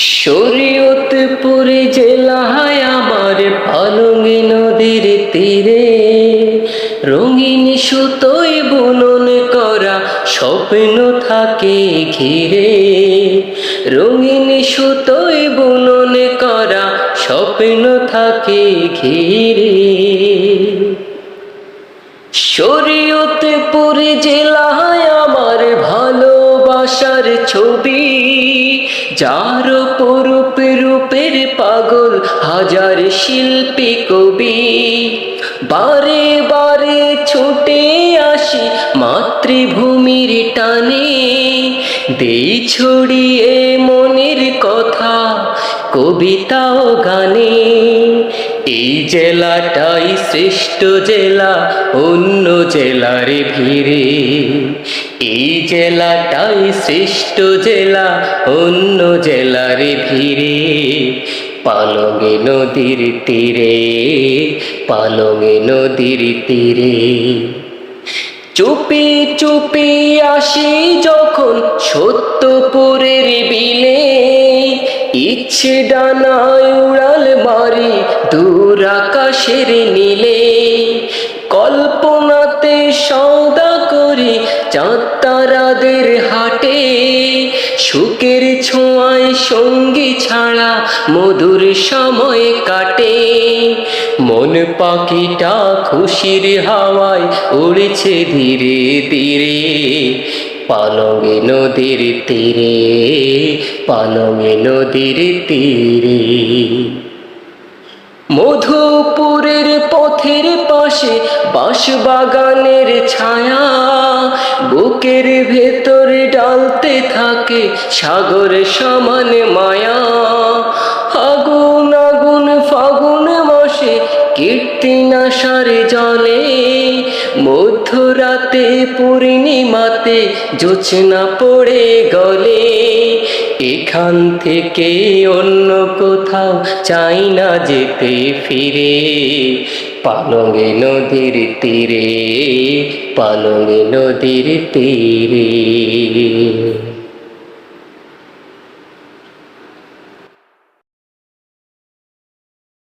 শরীয়তপুরে জেলায় আমার পালঙ্গি নদীর তীরে রঙিন সুতোয় বুনন করা স্বপ্ন থাকে ঘিরে। রঙিন সুতোয় বুনন করা স্বপ্ন থাকে ঘিরে। শরীয়তপুর যার পরূপ রূপের পাগল হাজার শিল্পী কবি। বারে বারে ছুটে আসি মাতৃভূমির টানে। দেই ছড়িয়ে মনের কথা কবিতাও গানে। এই জেলাটাই শ্রেষ্ঠ জেলা, অন্য জেলার ভিড়ে। এই জেলাটাই শ্রেষ্ঠ জেলা, অন্য জেলার ভিড়ে। পালঙে নদীর তীরে, পালঙে নদীর তীরে। চুপি চুপি আসি যখন সত্যপুরের বিলে ইচ্ছে ডানায় মারি দূর আকাশের নীলে। কল্পনাতে সৌদা করি চাঁদ তারাদের হাটে। সুখের ছোঁয়ায় সঙ্গী ছাড়া মধুর সময় কাটে। মন পাখিটা খুশির হাওয়ায় উড়ছে ধীরে ধীরে। পালঙে নদীর তীরে, পালঙে নদীর তীরে। মধুপুরের পথের পাশে বাঁশবাগানের ছায়া, বুকের ভেতরে ডালতে থাকে সাগর সমান মায়া। আগুন আগুন, ফাগুন মাসে কীর্তিনাশার জলে, মধ্যরাতে পূর্ণিমাতে জোছনা পড়ে গলে। এখান থেকে অন্য কোথাও চাই না যেতে ফিরে। পালঙ্গে নদীর তীরে পালঙ্গে নদীর তীরে।